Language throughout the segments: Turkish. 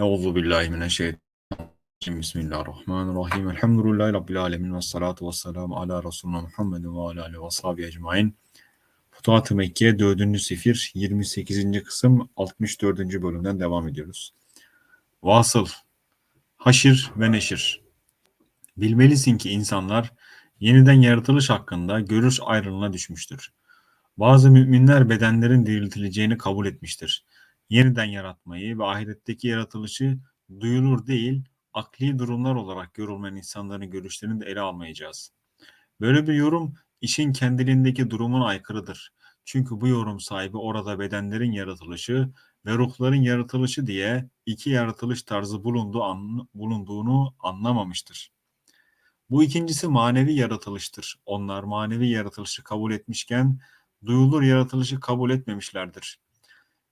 Euzu billahi mineşşeytanirracim. Bismillahirrahmanirrahim. Elhamdülillahi rabbil alamin ve salatu vesselam ala resulina Muhammed ve ala alihi ve sahbihi ecmaîn. Futuhat-ı Mekke 4. sefir 28. kısım 64. bölümden devam ediyoruz. Vasıl Haşir ve Neşir Bilmelisin ki insanlar yeniden yaratılış hakkında görüş ayrılığına düşmüştür. Bazı müminler bedenlerin diriltileceğini kabul etmiştir yeniden yaratmayı ve ahiretteki yaratılışı duyulur değil, akli durumlar olarak yorulmayan insanların görüşlerini de ele almayacağız. Böyle bir yorum işin kendiliğindeki durumun aykırıdır. Çünkü bu yorum sahibi orada bedenlerin yaratılışı ve ruhların yaratılışı diye iki yaratılış tarzı bulunduğu an, bulunduğunu anlamamıştır. Bu ikincisi manevi yaratılıştır. Onlar manevi yaratılışı kabul etmişken duyulur yaratılışı kabul etmemişlerdir.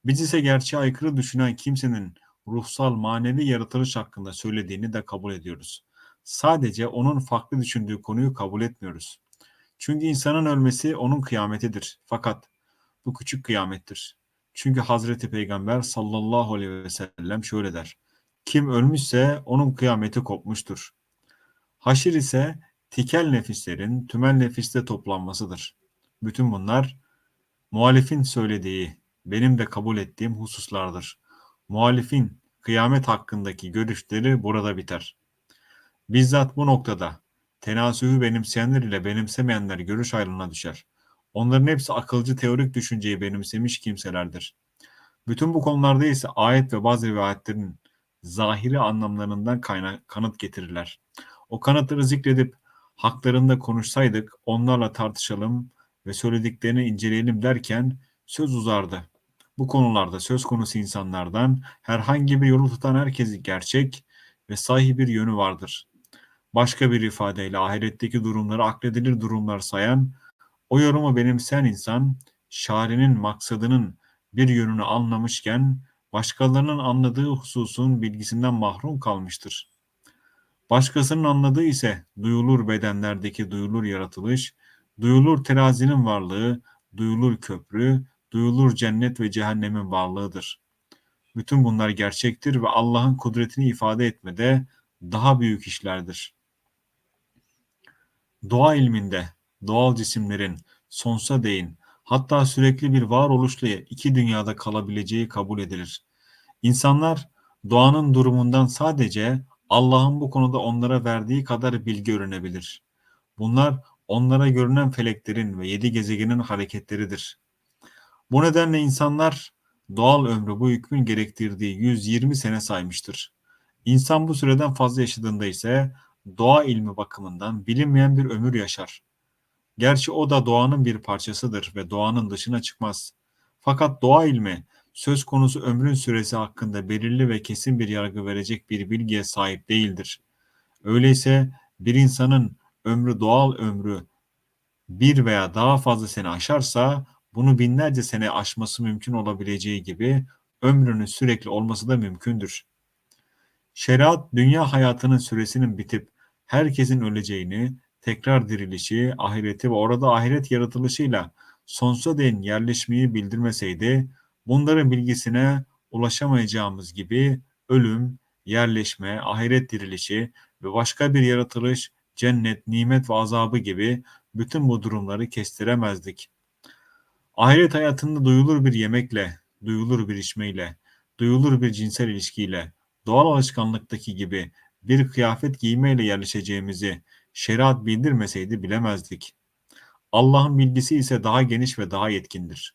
Biz ise gerçeğe aykırı düşünen kimsenin ruhsal manevi yaratılış hakkında söylediğini de kabul ediyoruz. Sadece onun farklı düşündüğü konuyu kabul etmiyoruz. Çünkü insanın ölmesi onun kıyametidir. Fakat bu küçük kıyamettir. Çünkü Hazreti Peygamber sallallahu aleyhi ve sellem şöyle der. Kim ölmüşse onun kıyameti kopmuştur. Haşir ise tikel nefislerin tümel nefiste toplanmasıdır. Bütün bunlar muhalifin söylediği benim de kabul ettiğim hususlardır. Muhalifin kıyamet hakkındaki görüşleri burada biter. Bizzat bu noktada tenasühü benimseyenler ile benimsemeyenler görüş ayrılığına düşer. Onların hepsi akılcı teorik düşünceyi benimsemiş kimselerdir. Bütün bu konularda ise ayet ve bazı rivayetlerin zahiri anlamlarından kaynak, kanıt getirirler. O kanıtları zikredip haklarında konuşsaydık onlarla tartışalım ve söylediklerini inceleyelim derken söz uzardı. Bu konularda söz konusu insanlardan herhangi bir yolu tutan herkesi gerçek ve sahih bir yönü vardır. Başka bir ifadeyle ahiretteki durumları akledilir durumlar sayan, o yorumu benimseyen insan, şarinin maksadının bir yönünü anlamışken, başkalarının anladığı hususun bilgisinden mahrum kalmıştır. Başkasının anladığı ise duyulur bedenlerdeki duyulur yaratılış, duyulur terazinin varlığı, duyulur köprü, duyulur cennet ve cehennemin varlığıdır. Bütün bunlar gerçektir ve Allah'ın kudretini ifade etmede daha büyük işlerdir. Doğa ilminde doğal cisimlerin sonsuza değin hatta sürekli bir varoluşla iki dünyada kalabileceği kabul edilir. İnsanlar doğanın durumundan sadece Allah'ın bu konuda onlara verdiği kadar bilgi öğrenebilir. Bunlar onlara görünen feleklerin ve yedi gezegenin hareketleridir. Bu nedenle insanlar doğal ömrü bu hükmün gerektirdiği 120 sene saymıştır. İnsan bu süreden fazla yaşadığında ise doğa ilmi bakımından bilinmeyen bir ömür yaşar. Gerçi o da doğanın bir parçasıdır ve doğanın dışına çıkmaz. Fakat doğa ilmi söz konusu ömrün süresi hakkında belirli ve kesin bir yargı verecek bir bilgiye sahip değildir. Öyleyse bir insanın ömrü doğal ömrü bir veya daha fazla sene aşarsa bunu binlerce sene aşması mümkün olabileceği gibi ömrünün sürekli olması da mümkündür. Şeriat dünya hayatının süresinin bitip herkesin öleceğini, tekrar dirilişi, ahireti ve orada ahiret yaratılışıyla sonsuza değin yerleşmeyi bildirmeseydi, bunların bilgisine ulaşamayacağımız gibi ölüm, yerleşme, ahiret dirilişi ve başka bir yaratılış, cennet, nimet ve azabı gibi bütün bu durumları kestiremezdik. Ahiret hayatında duyulur bir yemekle, duyulur bir içmeyle, duyulur bir cinsel ilişkiyle, doğal alışkanlıktaki gibi bir kıyafet giymeyle yerleşeceğimizi şeriat bildirmeseydi bilemezdik. Allah'ın bilgisi ise daha geniş ve daha yetkindir.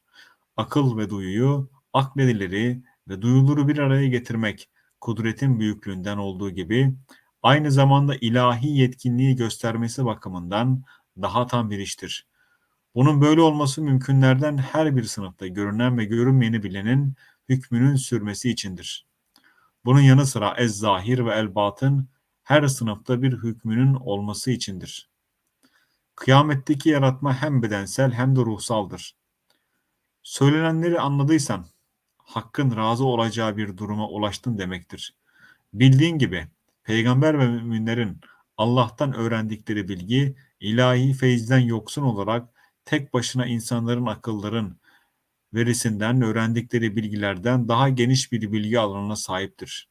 Akıl ve duyuyu, akledileri ve duyuluru bir araya getirmek kudretin büyüklüğünden olduğu gibi aynı zamanda ilahi yetkinliği göstermesi bakımından daha tam bir iştir. Bunun böyle olması mümkünlerden her bir sınıfta görünen ve görünmeyeni bilenin hükmünün sürmesi içindir. Bunun yanı sıra ez-zahir ve el-batın her sınıfta bir hükmünün olması içindir. Kıyametteki yaratma hem bedensel hem de ruhsaldır. Söylenenleri anladıysan, hakkın razı olacağı bir duruma ulaştın demektir. Bildiğin gibi, peygamber ve müminlerin Allah'tan öğrendikleri bilgi, ilahi feyizden yoksun olarak tek başına insanların akılların verisinden öğrendikleri bilgilerden daha geniş bir bilgi alanına sahiptir.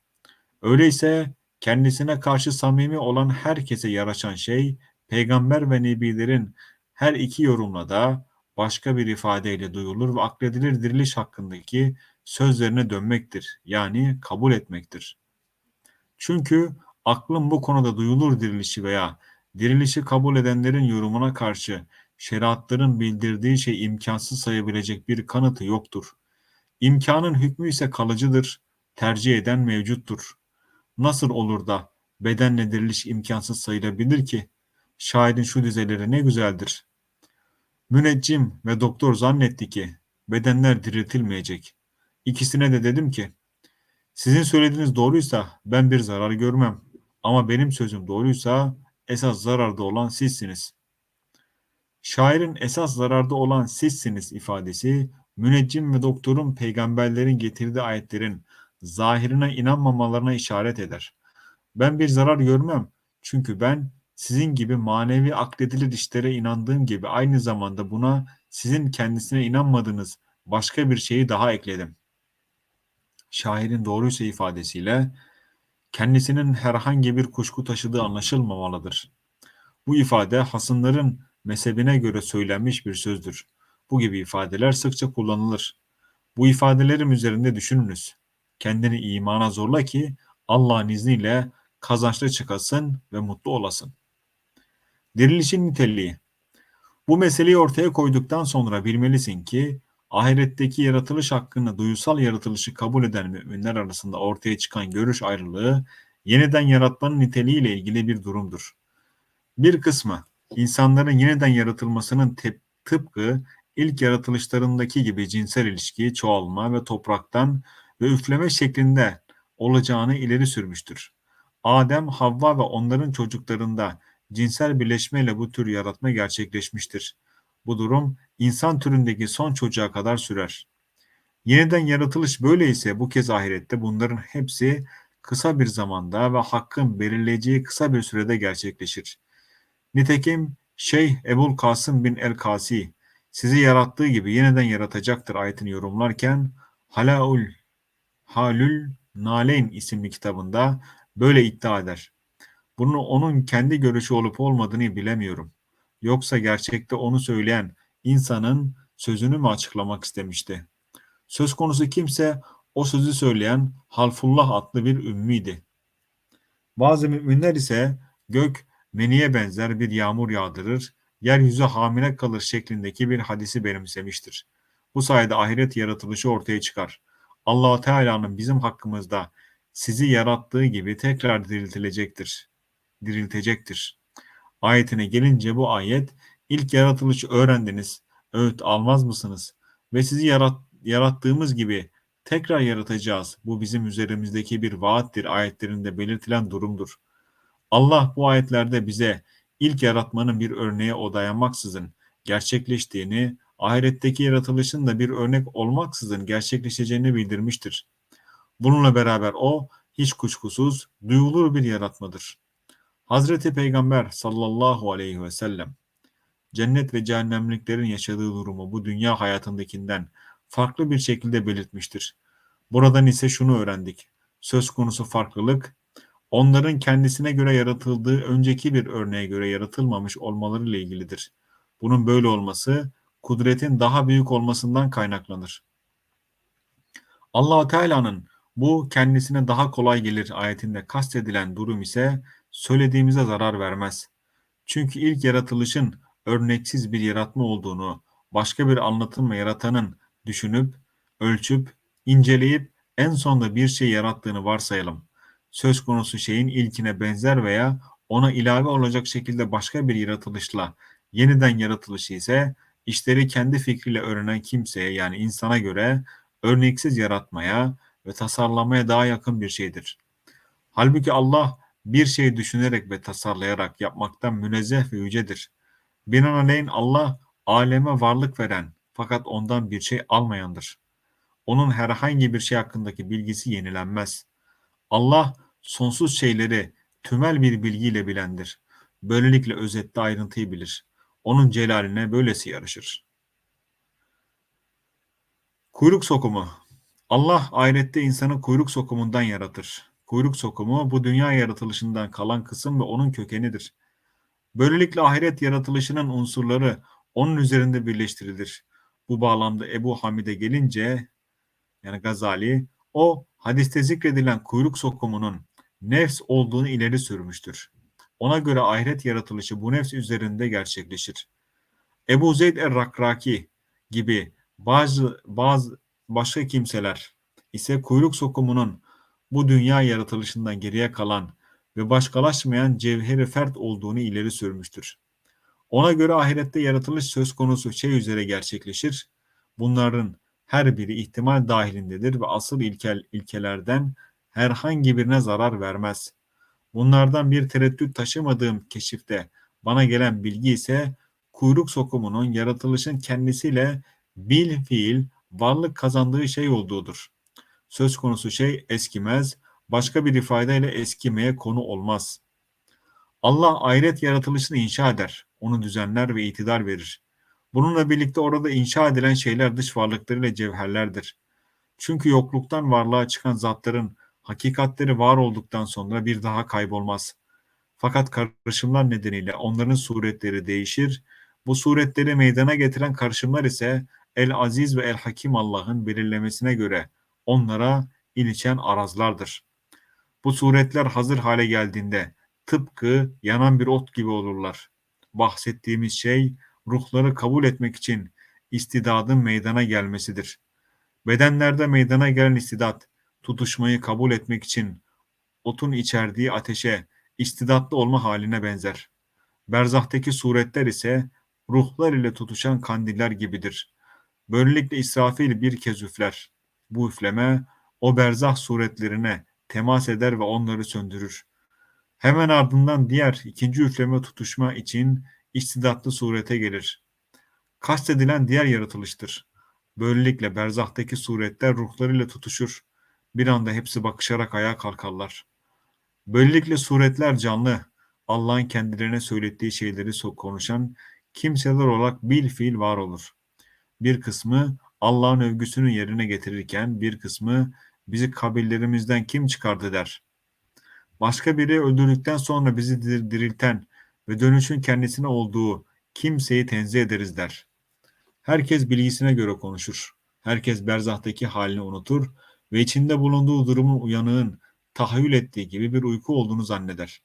Öyleyse kendisine karşı samimi olan herkese yaraşan şey, peygamber ve nebilerin her iki yorumla da başka bir ifadeyle duyulur ve akledilir diriliş hakkındaki sözlerine dönmektir. Yani kabul etmektir. Çünkü aklın bu konuda duyulur dirilişi veya dirilişi kabul edenlerin yorumuna karşı şeriatların bildirdiği şey imkansız sayabilecek bir kanıtı yoktur. İmkanın hükmü ise kalıcıdır, tercih eden mevcuttur. Nasıl olur da bedenle diriliş imkansız sayılabilir ki? Şairin şu dizeleri ne güzeldir. Müneccim ve doktor zannetti ki bedenler diriltilmeyecek. İkisine de dedim ki sizin söylediğiniz doğruysa ben bir zarar görmem. Ama benim sözüm doğruysa esas zararda olan sizsiniz. Şairin esas zararda olan sizsiniz ifadesi müneccim ve doktorun peygamberlerin getirdiği ayetlerin zahirine inanmamalarına işaret eder. Ben bir zarar görmem çünkü ben sizin gibi manevi akledilir işlere inandığım gibi aynı zamanda buna sizin kendisine inanmadığınız başka bir şeyi daha ekledim. Şairin doğruysa ifadesiyle kendisinin herhangi bir kuşku taşıdığı anlaşılmamalıdır. Bu ifade hasımların mezhebine göre söylenmiş bir sözdür. Bu gibi ifadeler sıkça kullanılır. Bu ifadelerim üzerinde düşününüz. Kendini imana zorla ki Allah'ın izniyle kazançlı çıkasın ve mutlu olasın. Dirilişin niteliği Bu meseleyi ortaya koyduktan sonra bilmelisin ki ahiretteki yaratılış hakkında duyusal yaratılışı kabul eden müminler arasında ortaya çıkan görüş ayrılığı yeniden yaratmanın niteliğiyle ilgili bir durumdur. Bir kısmı insanların yeniden yaratılmasının tıpkı ilk yaratılışlarındaki gibi cinsel ilişki, çoğalma ve topraktan ve üfleme şeklinde olacağını ileri sürmüştür. Adem, Havva ve onların çocuklarında cinsel birleşmeyle bu tür yaratma gerçekleşmiştir. Bu durum insan türündeki son çocuğa kadar sürer. Yeniden yaratılış böyleyse bu kez ahirette bunların hepsi kısa bir zamanda ve hakkın belirleyeceği kısa bir sürede gerçekleşir. Nitekim Şeyh Ebul Kasım bin el-Kasi sizi yarattığı gibi yeniden yaratacaktır ayetini yorumlarken Halaul Halül Naleyn isimli kitabında böyle iddia eder. Bunu onun kendi görüşü olup olmadığını bilemiyorum. Yoksa gerçekte onu söyleyen insanın sözünü mü açıklamak istemişti? Söz konusu kimse o sözü söyleyen Halfullah adlı bir ümmiydi. Bazı müminler ise gök meniye benzer bir yağmur yağdırır, yeryüzü hamile kalır şeklindeki bir hadisi benimsemiştir. Bu sayede ahiret yaratılışı ortaya çıkar. allah Teala'nın bizim hakkımızda sizi yarattığı gibi tekrar diriltilecektir. Diriltecektir. Ayetine gelince bu ayet ilk yaratılışı öğrendiniz, öğüt almaz mısınız? Ve sizi yarat, yarattığımız gibi tekrar yaratacağız. Bu bizim üzerimizdeki bir vaattir ayetlerinde belirtilen durumdur. Allah bu ayetlerde bize ilk yaratmanın bir örneğe odayamaksızın gerçekleştiğini, ahiretteki yaratılışın da bir örnek olmaksızın gerçekleşeceğini bildirmiştir. Bununla beraber o hiç kuşkusuz duyulur bir yaratmadır. Hazreti Peygamber sallallahu aleyhi ve sellem cennet ve cehennemliklerin yaşadığı durumu bu dünya hayatındakinden farklı bir şekilde belirtmiştir. Buradan ise şunu öğrendik. Söz konusu farklılık onların kendisine göre yaratıldığı önceki bir örneğe göre yaratılmamış olmaları ile ilgilidir. Bunun böyle olması kudretin daha büyük olmasından kaynaklanır. Allah Teala'nın bu kendisine daha kolay gelir ayetinde kastedilen durum ise söylediğimize zarar vermez. Çünkü ilk yaratılışın örneksiz bir yaratma olduğunu başka bir anlatımla yaratanın düşünüp, ölçüp, inceleyip en sonunda bir şey yarattığını varsayalım. Söz konusu şeyin ilkine benzer veya ona ilave olacak şekilde başka bir yaratılışla yeniden yaratılışı ise işleri kendi fikriyle öğrenen kimseye yani insana göre örneksiz yaratmaya ve tasarlamaya daha yakın bir şeydir. Halbuki Allah bir şey düşünerek ve tasarlayarak yapmaktan münezzeh ve yücedir. Binaenaleyh Allah aleme varlık veren fakat ondan bir şey almayandır. Onun herhangi bir şey hakkındaki bilgisi yenilenmez. Allah sonsuz şeyleri tümel bir bilgiyle bilendir. Böylelikle özette ayrıntıyı bilir. Onun celaline böylesi yarışır. Kuyruk sokumu Allah ahirette insanı kuyruk sokumundan yaratır. kuyruk sokumu bu dünya yaratılışından kalan kısım ve onun kökenidir. Böylelikle ahiret yaratılışının unsurları onun üzerinde birleştirilir. Bu bağlamda Ebu Hamid'e gelince yani Gazali o hadiste zikredilen kuyruk sokumunun nefs olduğunu ileri sürmüştür. Ona göre ahiret yaratılışı bu nefs üzerinde gerçekleşir. Ebu Zeyd er-Rakraki gibi bazı bazı başka kimseler ise kuyruk sokumunun bu dünya yaratılışından geriye kalan ve başkalaşmayan cevheri fert olduğunu ileri sürmüştür. Ona göre ahirette yaratılış söz konusu şey üzere gerçekleşir. Bunların her biri ihtimal dahilindedir ve asıl ilkel, ilkelerden herhangi birine zarar vermez. Bunlardan bir tereddüt taşımadığım keşifte bana gelen bilgi ise kuyruk sokumunun yaratılışın kendisiyle bil fiil varlık kazandığı şey olduğudur. Söz konusu şey eskimez, başka bir ifadeyle eskimeye konu olmaz. Allah ahiret yaratılışını inşa eder, onu düzenler ve itidar verir. Bununla birlikte orada inşa edilen şeyler dış varlıklarıyla cevherlerdir. Çünkü yokluktan varlığa çıkan zatların hakikatleri var olduktan sonra bir daha kaybolmaz. Fakat karışımlar nedeniyle onların suretleri değişir. Bu suretleri meydana getiren karışımlar ise El Aziz ve El Hakim Allah'ın belirlemesine göre onlara ilişen arazlardır. Bu suretler hazır hale geldiğinde tıpkı yanan bir ot gibi olurlar. Bahsettiğimiz şey ruhları kabul etmek için istidadın meydana gelmesidir. Bedenlerde meydana gelen istidat, tutuşmayı kabul etmek için otun içerdiği ateşe istidatlı olma haline benzer. Berzahtaki suretler ise ruhlar ile tutuşan kandiller gibidir. Böylelikle İsrafil bir kez üfler. Bu üfleme o berzah suretlerine temas eder ve onları söndürür. Hemen ardından diğer ikinci üfleme tutuşma için istidatlı surete gelir. Kastedilen diğer yaratılıştır. Böylelikle berzahtaki suretler ruhlarıyla tutuşur. Bir anda hepsi bakışarak ayağa kalkarlar. Böylelikle suretler canlı, Allah'ın kendilerine söylettiği şeyleri konuşan kimseler olarak bil fiil var olur. Bir kısmı Allah'ın övgüsünü yerine getirirken bir kısmı bizi kabirlerimizden kim çıkardı der. Başka biri öldürdükten sonra bizi dirilten ve dönüşün kendisine olduğu kimseyi tenzih ederiz der. Herkes bilgisine göre konuşur. Herkes berzahtaki halini unutur ve içinde bulunduğu durumun uyanığın tahayyül ettiği gibi bir uyku olduğunu zanneder.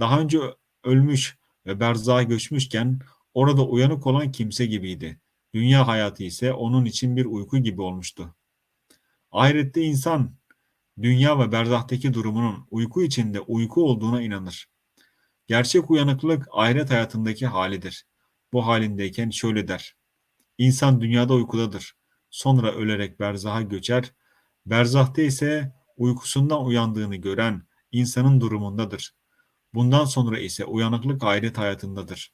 Daha önce ölmüş ve berzaha göçmüşken orada uyanık olan kimse gibiydi. Dünya hayatı ise onun için bir uyku gibi olmuştu. Ahirette insan dünya ve berzahtaki durumunun uyku içinde uyku olduğuna inanır. Gerçek uyanıklık ahiret hayatındaki halidir. Bu halindeyken şöyle der. İnsan dünyada uykudadır. Sonra ölerek berzaha göçer. Berzahta ise uykusundan uyandığını gören insanın durumundadır. Bundan sonra ise uyanıklık ahiret hayatındadır.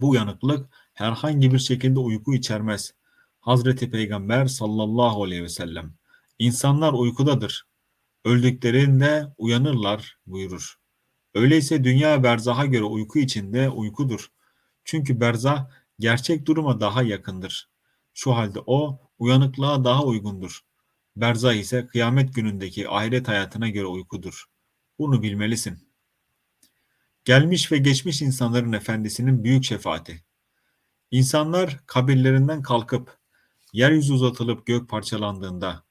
Bu uyanıklık herhangi bir şekilde uyku içermez. Hazreti Peygamber sallallahu aleyhi ve sellem insanlar uykudadır. Öldüklerinde uyanırlar buyurur. Öyleyse dünya berzaha göre uyku içinde uykudur. Çünkü berzah gerçek duruma daha yakındır. Şu halde o uyanıklığa daha uygundur. Berzah ise kıyamet günündeki ahiret hayatına göre uykudur. Bunu bilmelisin. Gelmiş ve geçmiş insanların efendisinin büyük şefaati. İnsanlar kabirlerinden kalkıp, yeryüzü uzatılıp gök parçalandığında,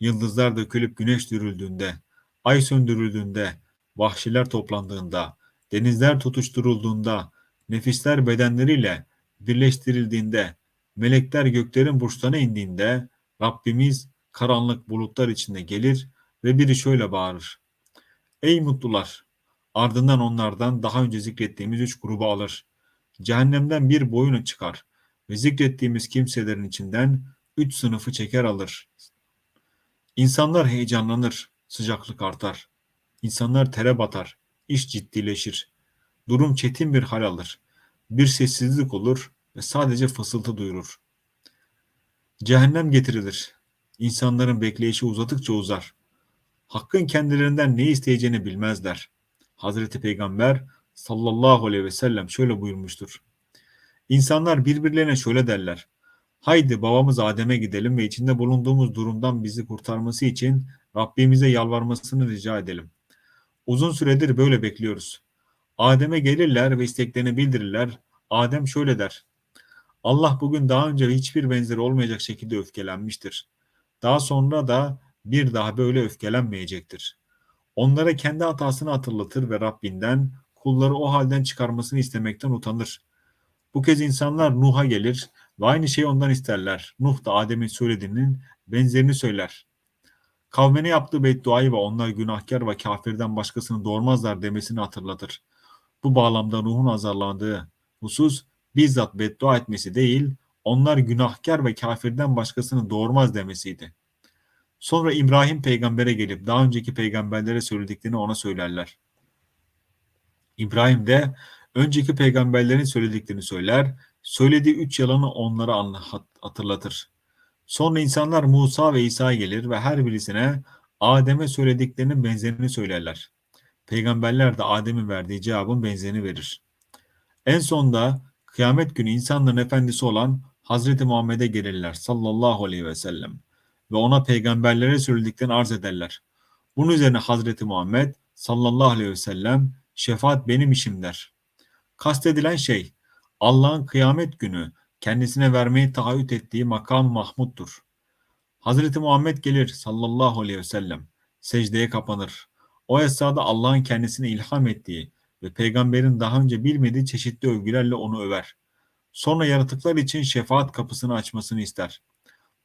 yıldızlar dökülüp güneş dürüldüğünde, ay söndürüldüğünde, vahşiler toplandığında, denizler tutuşturulduğunda, nefisler bedenleriyle birleştirildiğinde, melekler göklerin burçlarına indiğinde, Rabbimiz karanlık bulutlar içinde gelir ve biri şöyle bağırır. Ey mutlular! Ardından onlardan daha önce zikrettiğimiz üç grubu alır. Cehennemden bir boyunu çıkar ve zikrettiğimiz kimselerin içinden üç sınıfı çeker alır. İnsanlar heyecanlanır, sıcaklık artar. İnsanlar tere batar, iş ciddileşir. Durum çetin bir hal alır. Bir sessizlik olur ve sadece fısıltı duyurur. Cehennem getirilir. İnsanların bekleyişi uzadıkça uzar. Hakkın kendilerinden ne isteyeceğini bilmezler. Hazreti Peygamber sallallahu aleyhi ve sellem şöyle buyurmuştur. İnsanlar birbirlerine şöyle derler. Haydi babamız Adem'e gidelim ve içinde bulunduğumuz durumdan bizi kurtarması için Rabbimize yalvarmasını rica edelim. Uzun süredir böyle bekliyoruz. Adem'e gelirler ve isteklerini bildirirler. Adem şöyle der. Allah bugün daha önce hiçbir benzeri olmayacak şekilde öfkelenmiştir. Daha sonra da bir daha böyle öfkelenmeyecektir. Onlara kendi hatasını hatırlatır ve Rabbinden kulları o halden çıkarmasını istemekten utanır. Bu kez insanlar Nuh'a gelir ve aynı şeyi ondan isterler. Nuh da Adem'in söylediğinin benzerini söyler. Kavmine yaptığı bedduayı ve onlar günahkar ve kafirden başkasını doğurmazlar demesini hatırlatır. Bu bağlamda Nuh'un azarlandığı husus bizzat beddua etmesi değil, onlar günahkar ve kafirden başkasını doğurmaz demesiydi. Sonra İbrahim peygambere gelip daha önceki peygamberlere söylediklerini ona söylerler. İbrahim de önceki peygamberlerin söylediklerini söyler, söylediği üç yalanı onlara hatırlatır. Sonra insanlar Musa ve İsa gelir ve her birisine Adem'e söylediklerinin benzerini söylerler. Peygamberler de Adem'in verdiği cevabın benzerini verir. En sonda kıyamet günü insanların efendisi olan Hazreti Muhammed'e gelirler sallallahu aleyhi ve sellem ve ona peygamberlere söylediklerini arz ederler. Bunun üzerine Hazreti Muhammed sallallahu aleyhi ve sellem şefaat benim işim der. Kastedilen şey Allah'ın kıyamet günü kendisine vermeyi taahhüt ettiği makam Mahmud'dur. Hazreti Muhammed gelir sallallahu aleyhi ve sellem secdeye kapanır. O esnada Allah'ın kendisine ilham ettiği ve peygamberin daha önce bilmediği çeşitli övgülerle onu över. Sonra yaratıklar için şefaat kapısını açmasını ister.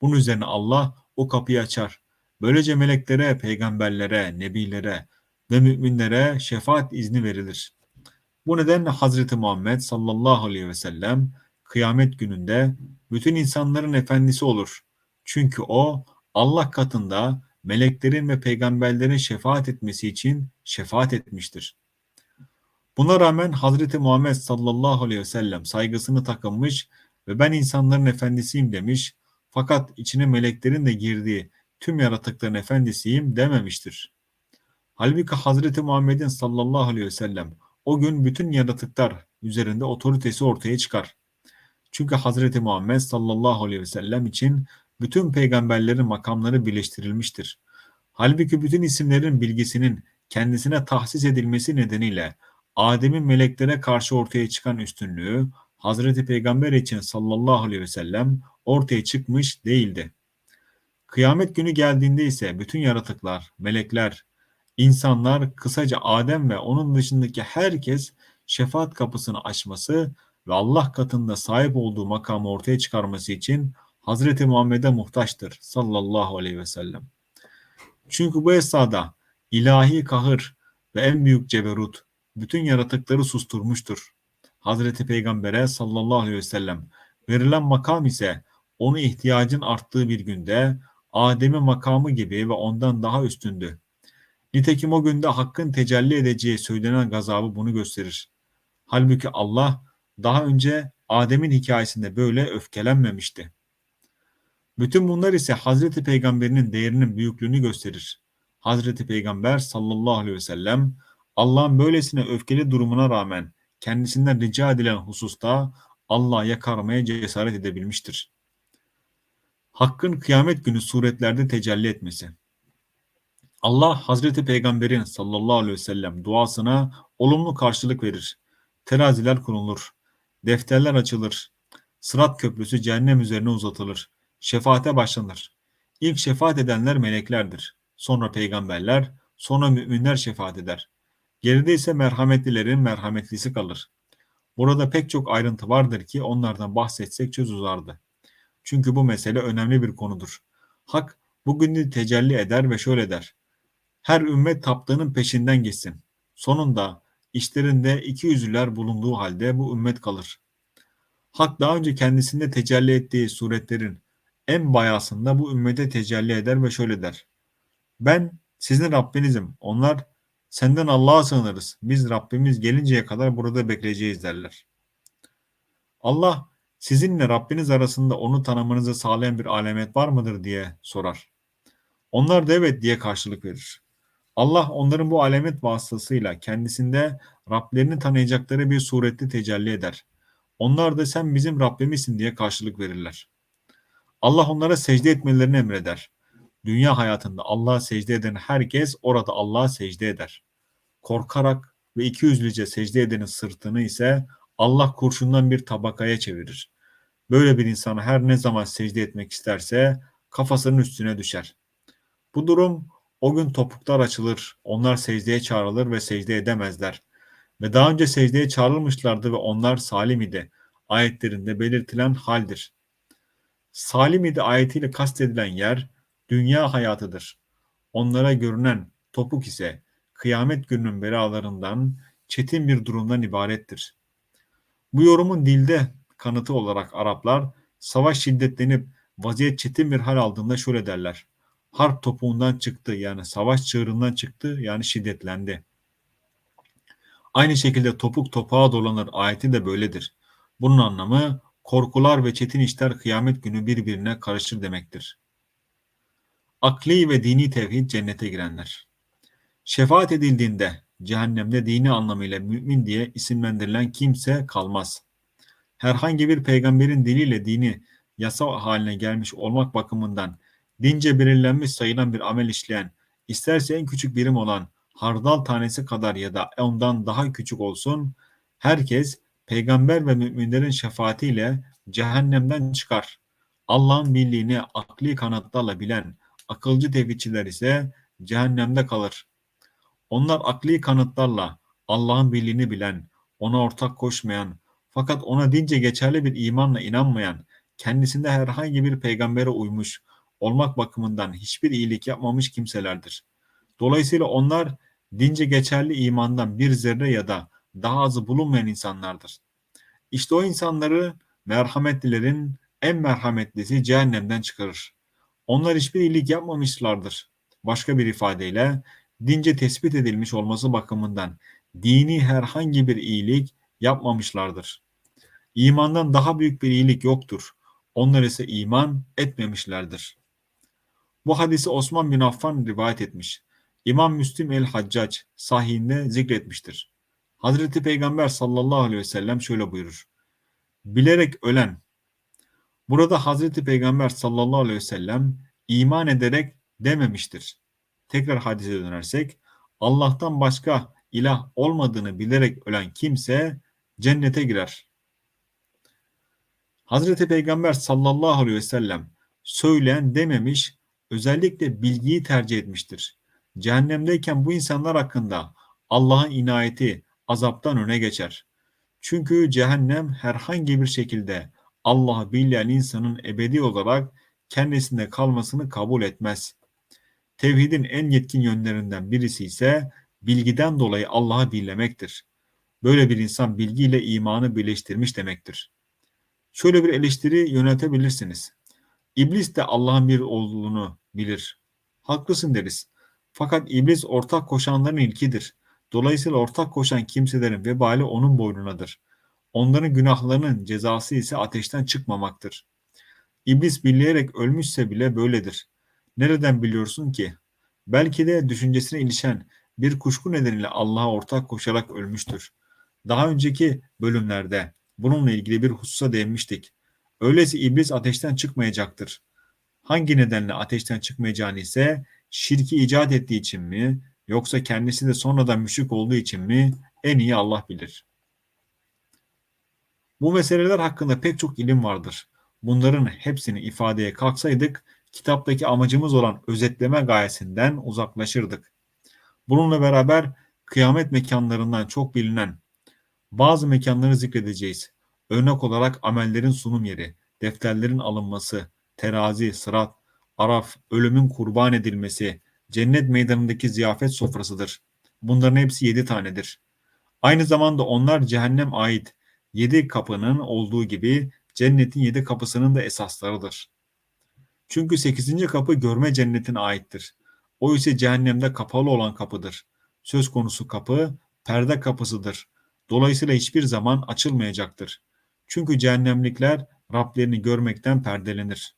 Bunun üzerine Allah o kapıyı açar. Böylece meleklere, peygamberlere, nebilere ve müminlere şefaat izni verilir. Bu nedenle Hazreti Muhammed sallallahu aleyhi ve sellem kıyamet gününde bütün insanların efendisi olur. Çünkü o Allah katında meleklerin ve peygamberlerin şefaat etmesi için şefaat etmiştir. Buna rağmen Hazreti Muhammed sallallahu aleyhi ve sellem saygısını takınmış ve ben insanların efendisiyim demiş fakat içine meleklerin de girdiği tüm yaratıkların efendisiyim dememiştir. Halbuki Hazreti Muhammed'in sallallahu aleyhi ve sellem o gün bütün yaratıklar üzerinde otoritesi ortaya çıkar. Çünkü Hazreti Muhammed sallallahu aleyhi ve sellem için bütün peygamberlerin makamları birleştirilmiştir. Halbuki bütün isimlerin bilgisinin kendisine tahsis edilmesi nedeniyle Adem'in meleklere karşı ortaya çıkan üstünlüğü Hazreti Peygamber için sallallahu aleyhi ve sellem ortaya çıkmış değildi. Kıyamet günü geldiğinde ise bütün yaratıklar, melekler, insanlar, kısaca Adem ve onun dışındaki herkes şefaat kapısını açması ve Allah katında sahip olduğu makamı ortaya çıkarması için Hazreti Muhammed'e muhtaçtır sallallahu aleyhi ve sellem. Çünkü bu esnada ilahi kahır ve en büyük ceberut bütün yaratıkları susturmuştur. Hazreti Peygamber'e sallallahu aleyhi ve sellem verilen makam ise onu ihtiyacın arttığı bir günde Adem'in makamı gibi ve ondan daha üstündü. Nitekim o günde hakkın tecelli edeceği söylenen gazabı bunu gösterir. Halbuki Allah daha önce Adem'in hikayesinde böyle öfkelenmemişti. Bütün bunlar ise Hazreti Peygamber'in değerinin büyüklüğünü gösterir. Hazreti Peygamber sallallahu aleyhi ve sellem Allah'ın böylesine öfkeli durumuna rağmen kendisinden rica edilen hususta Allah'a yakarmaya cesaret edebilmiştir. Hakkın kıyamet günü suretlerde tecelli etmesi. Allah Hazreti Peygamber'in sallallahu aleyhi ve sellem duasına olumlu karşılık verir. Teraziler kurulur. Defterler açılır. Sırat köprüsü cehennem üzerine uzatılır. Şefaate başlanır. İlk şefaat edenler meleklerdir. Sonra peygamberler, sonra müminler şefaat eder. Geride ise merhametlilerin merhametlisi kalır. Burada pek çok ayrıntı vardır ki onlardan bahsetsek çöz uzardı. Çünkü bu mesele önemli bir konudur. Hak bugünü tecelli eder ve şöyle der. Her ümmet taptığının peşinden gitsin. Sonunda işlerinde iki yüzlüler bulunduğu halde bu ümmet kalır. Hak daha önce kendisinde tecelli ettiği suretlerin en bayasında bu ümmete tecelli eder ve şöyle der. Ben sizin Rabbinizim. Onlar senden Allah'a sığınırız. Biz Rabbimiz gelinceye kadar burada bekleyeceğiz derler. Allah sizinle Rabbiniz arasında onu tanımanızı sağlayan bir alamet var mıdır diye sorar. Onlar da evet diye karşılık verir. Allah onların bu alamet vasıtasıyla kendisinde Rablerini tanıyacakları bir surette tecelli eder. Onlar da sen bizim Rabbimizsin diye karşılık verirler. Allah onlara secde etmelerini emreder. Dünya hayatında Allah'a secde eden herkes orada Allah'a secde eder. Korkarak ve iki yüzlüce secde edenin sırtını ise Allah kurşundan bir tabakaya çevirir. Böyle bir insana her ne zaman secde etmek isterse kafasının üstüne düşer. Bu durum o gün topuklar açılır, onlar secdeye çağrılır ve secde edemezler. Ve daha önce secdeye çağrılmışlardı ve onlar salim idi. Ayetlerinde belirtilen haldir. Salim idi ayetiyle kastedilen yer dünya hayatıdır. Onlara görünen topuk ise kıyamet gününün belalarından, çetin bir durumdan ibarettir. Bu yorumun dilde kanıtı olarak Araplar savaş şiddetlenip vaziyet çetin bir hal aldığında şöyle derler. Harp topuğundan çıktı yani savaş çığırından çıktı yani şiddetlendi. Aynı şekilde topuk topağa dolanır ayeti de böyledir. Bunun anlamı korkular ve çetin işler kıyamet günü birbirine karışır demektir. Akli ve dini tevhid cennete girenler. Şefaat edildiğinde cehennemde dini anlamıyla mümin diye isimlendirilen kimse kalmaz. Herhangi bir peygamberin diliyle dini yasa haline gelmiş olmak bakımından dince belirlenmiş sayılan bir amel işleyen, isterse en küçük birim olan hardal tanesi kadar ya da ondan daha küçük olsun, herkes peygamber ve müminlerin şefaatiyle cehennemden çıkar. Allah'ın birliğini akli kanatlarla bilen akılcı tevhidçiler ise cehennemde kalır. Onlar akli kanıtlarla Allah'ın birliğini bilen, ona ortak koşmayan, fakat ona dince geçerli bir imanla inanmayan, kendisinde herhangi bir peygambere uymuş olmak bakımından hiçbir iyilik yapmamış kimselerdir. Dolayısıyla onlar dince geçerli imandan bir zerre ya da daha azı bulunmayan insanlardır. İşte o insanları merhametlilerin en merhametlisi cehennemden çıkarır. Onlar hiçbir iyilik yapmamışlardır. Başka bir ifadeyle dince tespit edilmiş olması bakımından dini herhangi bir iyilik yapmamışlardır. İmandan daha büyük bir iyilik yoktur. Onlar ise iman etmemişlerdir. Bu hadisi Osman bin Affan rivayet etmiş. İmam Müslim el-Haccac sahihinde zikretmiştir. Hazreti Peygamber sallallahu aleyhi ve sellem şöyle buyurur. Bilerek ölen. Burada Hazreti Peygamber sallallahu aleyhi ve sellem iman ederek dememiştir. Tekrar hadise dönersek Allah'tan başka ilah olmadığını bilerek ölen kimse cennete girer. Hazreti Peygamber sallallahu aleyhi ve sellem söyleyen dememiş, özellikle bilgiyi tercih etmiştir. Cehennemdeyken bu insanlar hakkında Allah'ın inayeti azaptan öne geçer. Çünkü cehennem herhangi bir şekilde Allah'ı bilmeyen insanın ebedi olarak kendisinde kalmasını kabul etmez. Tevhidin en yetkin yönlerinden birisi ise bilgiden dolayı Allah'ı bilmemektir. Böyle bir insan bilgiyle imanı birleştirmiş demektir. Şöyle bir eleştiri yöneltebilirsiniz. İblis de Allah'ın bir olduğunu bilir. Haklısın deriz. Fakat iblis ortak koşanların ilkidir. Dolayısıyla ortak koşan kimselerin vebali onun boynunadır. Onların günahlarının cezası ise ateşten çıkmamaktır. İblis bileyerek ölmüşse bile böyledir. Nereden biliyorsun ki? Belki de düşüncesine ilişen bir kuşku nedeniyle Allah'a ortak koşarak ölmüştür. Daha önceki bölümlerde bununla ilgili bir hususa değinmiştik. Öyleyse iblis ateşten çıkmayacaktır. Hangi nedenle ateşten çıkmayacağını ise şirki icat ettiği için mi yoksa kendisi de sonradan müşrik olduğu için mi en iyi Allah bilir. Bu meseleler hakkında pek çok ilim vardır. Bunların hepsini ifadeye kalksaydık kitaptaki amacımız olan özetleme gayesinden uzaklaşırdık. Bununla beraber kıyamet mekanlarından çok bilinen bazı mekanları zikredeceğiz. Örnek olarak amellerin sunum yeri, defterlerin alınması, terazi, sırat, araf, ölümün kurban edilmesi, cennet meydanındaki ziyafet sofrasıdır. Bunların hepsi yedi tanedir. Aynı zamanda onlar cehennem ait yedi kapının olduğu gibi cennetin yedi kapısının da esaslarıdır. Çünkü sekizinci kapı görme cennetine aittir. O ise cehennemde kapalı olan kapıdır. Söz konusu kapı perde kapısıdır. Dolayısıyla hiçbir zaman açılmayacaktır. Çünkü cehennemlikler Rablerini görmekten perdelenir.